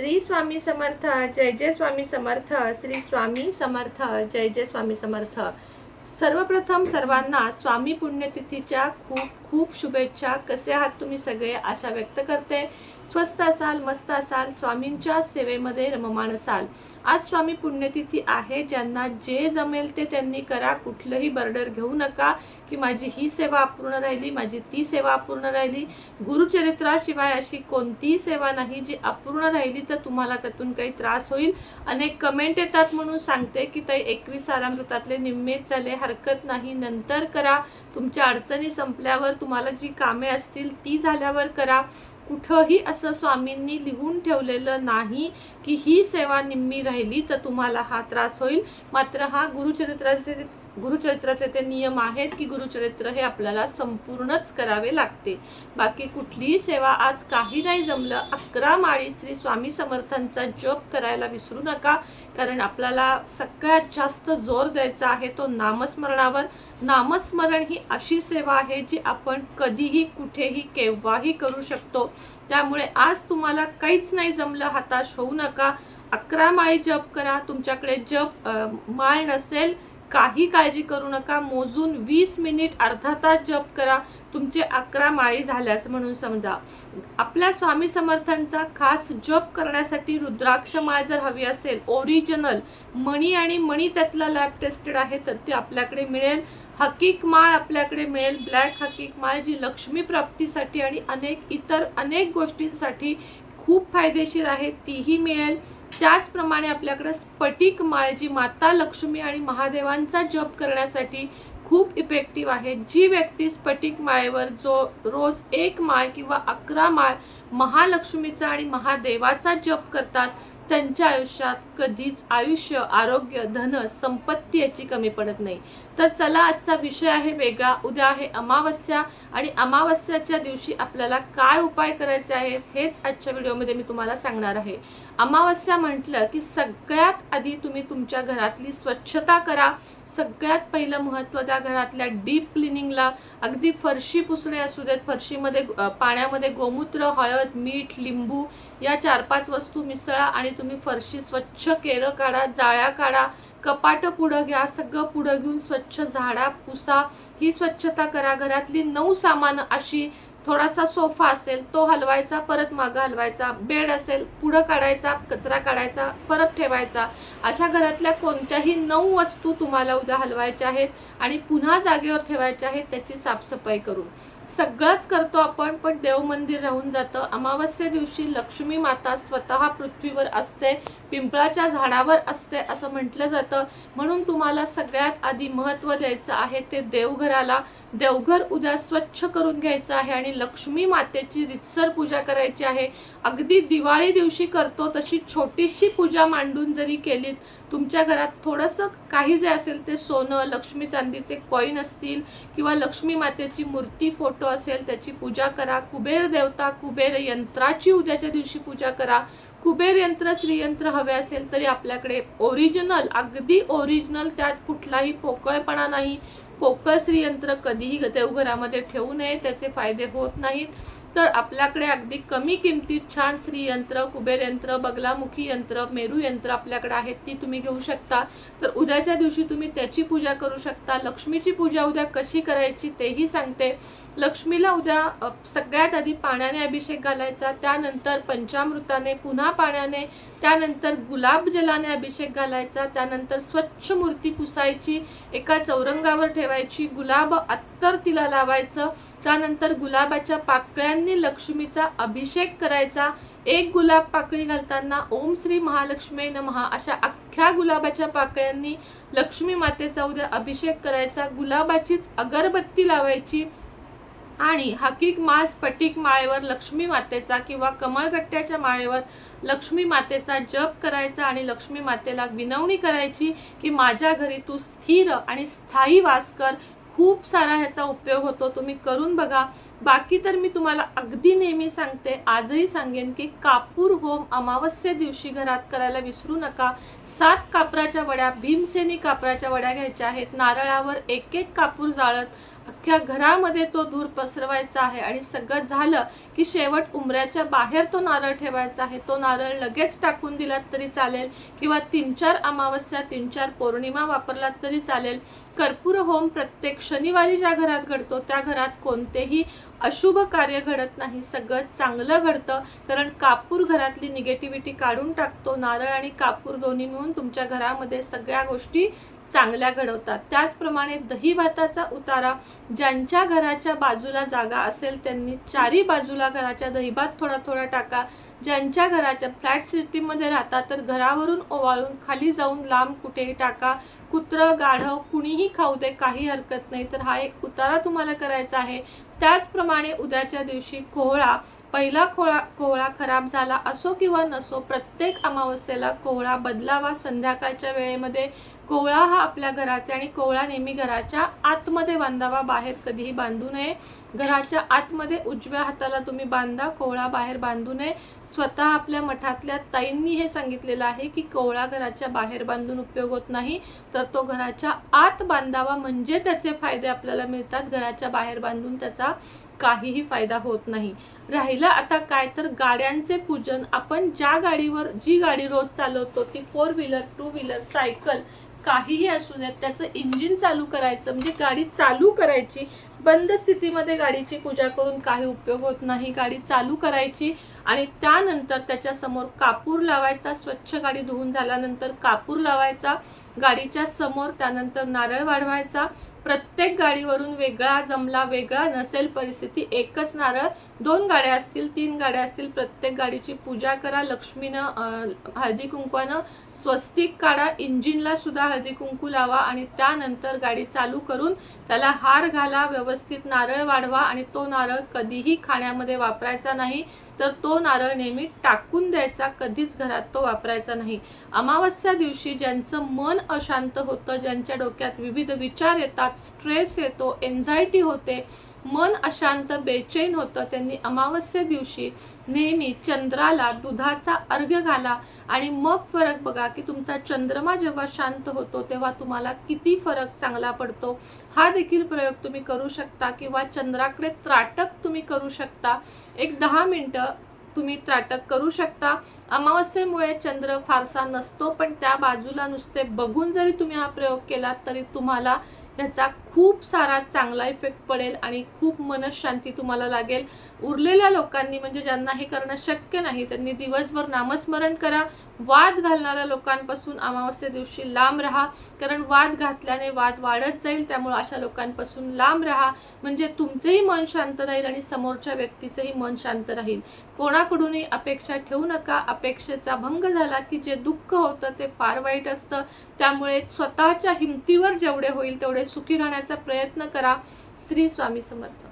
श्री स्वामी समर्थ जय जय स्वामी समर्थ श्री स्वामी समर्थ जय जय स्वामी समर्थ. सर्वप्रथम सर्वांना स्वामी पुण्यतिथीच्या खूप खूप शुभेच्छा. कसे आहात तुम्ही सगळे? आशा व्यक्त करते. स्वस्त असाल मस्त असाल स्वामींच्या सेवेमध्ये रममाण असाल. आज स्वामी पुण्यतिथी आहे ज्यांना जे जमेल ते त्यांनी करा कुठलंही बर्डर घेऊ नका की माझी ही सेवा अपूर्ण राहिली माझी ती सेवा अपूर्ण राहिली. गुरुचरित्राशिवाय अशी कोणतीही सेवा नाही जी अपूर्ण राहिली तर तुम्हाला त्यातून काही त्रास होईल. अनेक कमेंट येतात म्हणून सांगते की ताई एकवीस आरामृतातले निम्मेच झाले हरकत नाही नंतर करा. तुमच्या अडचणी संपल्यावर तुम्हाला जी कामे असतील ती झाल्यावर करा. कुठंही असं स्वामींनी लिहून ठेवलेलं नाही की ही सेवा निम्मी राहिली तर तुम्हाला हा त्रास होईल. मात्र हा गुरुचरित्राचे गुरुचरित्राचे ते नियम आहेत की गुरुचरित्र हे आपल्याला संपूर्णच करावे लागते. बाकी कुठलीही सेवा आज काही नाही जमलं अकरा माळी श्री स्वामी समर्थांचा जप करायला विसरू नका कारण आपल्याला सगळ्यात जास्त जोर द्यायचा आहे तो नामस्मरणावर. नामस्मरण ही अशी सेवा आहे जी आपण कधीही कुठेही केव्हाही करू शकतो. त्यामुळे आज तुम्हाला काहीच नाही जमलं हताश होऊ नका. अकरा माळी जप करा तुमच्याकडे जप माळ नसेल काही काळजी करू नका. मोजून वीस मिनिट अर्धा तास जप करा. तुमचे अकरा माळी झाल्याच म्हणून समजा. आपल्या स्वामी समर्थांचा खास जप करण्यासाठी रुद्राक्ष माळ जर हवी असेल ओरिजिनल मणी आणि मणी त्यातला लॅब टेस्टेड आहे तर ते आपल्याकडे मिळेल. हकीक माळ आपल्याकडे मिळेल. ब्लॅक हकीक माळ जी लक्ष्मी प्राप्तीसाठी आणि अनेक इतर अनेक गोष्टींसाठी खूप फायदेशीर आहे तीही मिळेल. त्याचप्रमाणे आपल्याकडे स्फटिक माळ जी माता लक्ष्मी आणि महादेवांचा जप करण्यासाठी खूप इफेक्टिव्ह आहे. जी व्यक्ती स्फटिक माळेवर जो रोज एक माळ किंवा अकरा माळ महालक्ष्मीचा आणि महादेवाचा जप करतात त्यांच्या आयुष्यात कधीच आयुष्य आरोग्य धन संपत्ती याची कमी पडत नाही. तर चला आजचा विषय आहे वेगळा. उद्या आहे अमावस्या आणि अमावस्याच्या दिवशी आपल्याला काय उपाय करायचे आहेत हेच आजच्या व्हिडिओमध्ये मी तुम्हाला सांगणार आहे. अमावस्या म्हटलं की सगळ्यात आधी तुम्ही तुमच्या घरातली स्वच्छता करा. सगळ्यात पहिलं महत्त्व त्या घरातल्या डीप क्लिनिंगला. अगदी फरशी पुसणे असू देत फरशीमध्ये पाण्यामध्ये गोमूत्र हळद मीठ लिंबू या चार पाच वस्तू मिसळा आणि तुम्ही फरशी स्वच्छ केरं काढा जाळ्या काढा कपाटं पुढं घ्या सगळं पुढं घेऊन स्वच्छ झाडा पुसा. ही स्वच्छता करा. घरातली नऊ सामानं अशी थोडासा सोफा असेल तो हलवायचा परत मागं हलवायचा बेड असेल पुढं काढायचा कचरा काढायचा परत ठेवायचा. अशा घरातल्या कोणत्याही नऊ वस्तू तुम्हाला उद्या हलवायच्या आहेत आणि पुन्हा जागेवर ठेवायच्या आहेत त्याची साफसफाई करून. सगळंच करतो आपण पण देव मंदिर राहून जातं. अमावस्ये दिवशी लक्ष्मी माता स्वतः पृथ्वीवर असते पिंपळाच्या झाडावर असते असं म्हटलं जातं. म्हणून तुम्हाला सगळ्यात आधी महत्त्व द्यायचं आहे ते देवघराला. देवघर उद्या स्वच्छ करून घ्यायचं आहे आणि लक्ष्मी मातेची रितसर पूजा करायची आहे. अगदी दिवाळी दिवशी करतो तशी छोटीशी पूजा मांडून जरी केलीत तुमच्या घरात थोडंसं काही जे असेल ते सोनं लक्ष्मी चांदीचे कॉईन असतील किंवा लक्ष्मी मातेची मूर्ती फोटो असेल त्याची पूजा करा. कुबेर देवता कुबेर यंत्राची उद्याच्या दिवशी पूजा करा. कुबेर यंत्र श्रीयंत्र हवे असेल तरी आपल्याकडे ओरिजिनल अगदी ओरिजिनल त्यात कुठलाही पोकळपणा नाही. पोकळ श्रीयंत्र कधीही देवघरामध्ये ठेवू नये त्याचे फायदे होत नाहीत. तर आपल्याकडे अगदी कमी किमतीत छान श्रीयंत्र कुबेर यंत्र बगलामुखी यंत्र मेरू यंत्र आपल्याकडे आहेत ती तुम्ही घेऊ शकता. तर उद्याच्या दिवशी तुम्ही त्याची पूजा करू शकता. लक्ष्मीची पूजा उद्या कशी करायची तेही सांगते. लक्ष्मीला उद्या सगळ्यात आधी पाण्याने अभिषेक घालायचा त्यानंतर पंचामृताने पुन्हा पाण्याने त्यानंतर गुलाब जलाने अभिषेक घालायचा त्यानंतर स्वच्छ मूर्ती पुसायची एका चौरंगावर ठेवायची गुलाब अत्तर तिला लावायचं त्यानंतर गुलाबाच्या पाकळ्यांनी लक्ष्मीचा अभिषेक करायचा. एक गुलाब पाकळी घालताना ओम श्री महालक्ष्मी नमहा अशा अख्ख्या गुलाबाच्या पाकळ्यांनी लक्ष्मी मातेचा उद्या अभिषेक करायचा. गुलाबाचीच अगरबत्ती लावायची आणि हकीक माळ स्फटिक माळेवर लक्ष्मी मातेचा किंवा कमळगट्ट्याच्या माळेवर लक्ष्मी मातेचा जप करायचा आणि लक्ष्मी मातेला विनवणी करायची की माझ्या घरी तू स्थिर आणि स्थायी वास कर. खूप सारा ह्याचा उपयोग होतो तुम्ही करून बघा. बाकी तर मी तुम्हाला अगदी नेहमी सांगते आजही सांगेन की कापूर होम अमावस्ये दिवशी घरात करायला विसरू नका. सात कापराच्या वड्या भीमसेनी कापराच्या वड्या घ्यायच्या आहेत. नारळावर एक एक कापूर जाळत अख्ख्या घरामध्ये तो धूर पसरवायचा आहे आणि सगळं झालं की शेवट उमऱ्याच्या बाहेर तो नारळ ठेवायचा आहे. तो नारळ लगेच टाकून दिलात तरी चालेल किंवा तीन चार अमावस्या तीन चार पौर्णिमा वापरलात तरी चालेल. कर्पूर होम प्रत्येक शनिवारी ज्या घरात घडतो त्या घरात कोणतेही अशुभ कार्य घडत नाही. सगळं चांगलं घडतं कारण कापूर घरातली निगेटिव्हिटी काढून टाकतो नारळ आणि कापूर दोन्ही मिळून तुमच्या घरामध्ये सगळ्या गोष्टी चांगल्या घडवतात. त्याचप्रमाणे दही भाताचा उतारा ज्यांच्या घराच्या बाजूला जागा असेल त्यांनी चारी बाजूला घराच्या दहीभात थोडा थोडा टाका. ज्यांच्या घराच्या फ्लॅट सिटीमध्ये राहतात तर घरावरून ओवाळून खाली जाऊन लांब कुठेही टाका. कुत्रं गाढव कुणीही खाऊ दे काही हरकत नाही. तर हा एक उतारा तुम्हाला करायचा आहे. त्याचप्रमाणे उद्याच्या दिवशी कोहळा पहिला कोहळा कोहळा खराब झाला असो किंवा नसो प्रत्येक अमावस्येला कोहळा बदलावा संध्याकाळच्या वेळेमध्ये कोवळा हा आपल्या घराचा आणि कोवळा नेहमी घराच्या आतमध्ये बांधावा. बाहेर कधीही बांधू नये. घराच्या आतमध्ये उजव्या हाताला तुम्ही बांधा. कोवळा बाहेर बांधू नये. स्वतः आपल्या मठातल्या ताईंनी हे सांगितलेलं आहे की कोवळा घराच्या बाहेर बांधून उपयोग होत नाही. तर तो घराच्या आत बांधावा. म्हणजे त्याचे फायदे आपल्याला मिळतात. घराच्या बाहेर बांधून त्याचा काहीही फायदा होत नाही. राहिलं आता काय तर गाड्यांचे पूजन. आपण ज्या गाडीवर जी गाडी रोज चालवतो ती four wheeler two wheeler cycle काहीही असू देत त्याचं इंजिन चालू करायचं म्हणजे गाडी चालू करायची बंद स्थितीमध्ये गाडीची पूजा करून काही उपयोग होत नाही. गाडी चालू करायची आणि त्यानंतर त्याच्यासमोर कापूर लावायचा स्वच्छ गाडी धुवून झाल्यानंतर कापूर लावायचा गाडीच्या समोर त्यानंतर नारळ वाढवायचा प्रत्येक गाडीवरून वेगळा जमला वेगळा नसेल परिस्थिती एकच नारळ. दोन गाड्या असतील तीन गाड्या असतील प्रत्येक गाडीची पूजा करा. लक्ष्मीनं हळदी कुंकवानं स्वस्तिक काढा इंजिनला सुद्धा हळदी कुंकू लावा आणि त्यानंतर गाडी चालू करून त्याला हार घाला व्यवस्थित नारळ वाढवा आणि तो नारळ कधीही खाण्यामध्ये वापरायचा नाही. तर तो नारळ नेहमी टाकून द्यायचा कधीच घरात तो वापरायचा नाही. अमावस्या दिवशी ज्यांचं मन अशांत होतं ज्यांच्या डोक्यात विविध विचार येतात स्ट्रेस येतो एन्झायटी होते मन अशांत बेचैन होतं त्यांनी अमावस्या दिवशी नेहमी चंद्राला दुधाचा अर्घ्य घाला आणि मग फरक बघा की तुमचा चंद्रमा जेव्हा शांत होतो तेव्हा तुम्हाला किती फरक चांगला पडतो. हा देखील प्रयोग तुम्ही करू शकता किंवा चंद्राकडे त्राटक तुम्ही करू शकता. एक दहा मिनटं तुम्ही त्राटक करू शकता. अमावस्येमुळे चंद्र फारसा नसतो पण त्या बाजूला नुसते बघून जरी तुम्ही हा प्रयोग केलात तरी तुम्हाला ह्याचा खूप सारा चांगला इफेक्ट पडेल आणि खूप मनशांती तुम्हाला लागेल. उरलेल्या लोकांनी म्हणजे ज्यांना हे करणं शक्य नाही त्यांनी दिवसभर नामस्मरण करा. वाद घालणाऱ्या लोकांपासून अमावस्ये दिवशी लांब राहा. कारण वाद घातल्याने वाद वाढत जाईल त्यामुळे अशा लोकांपासून लांब राहा. म्हणजे तुमचंही मन शांत राहील आणि समोरच्या व्यक्तीचंही मन शांत राहील. कोणाकडूनही अपेक्षा ठेवू नका. अपेक्षेचा भंग झाला की जे दुःख होतं ते फार वाईट असतं. त्यामुळे स्वतःच्या हिमतीवर जेवढे होईल तेवढे सुखी करण्याचा प्रयत्न करा. श्री स्वामी समर्थ.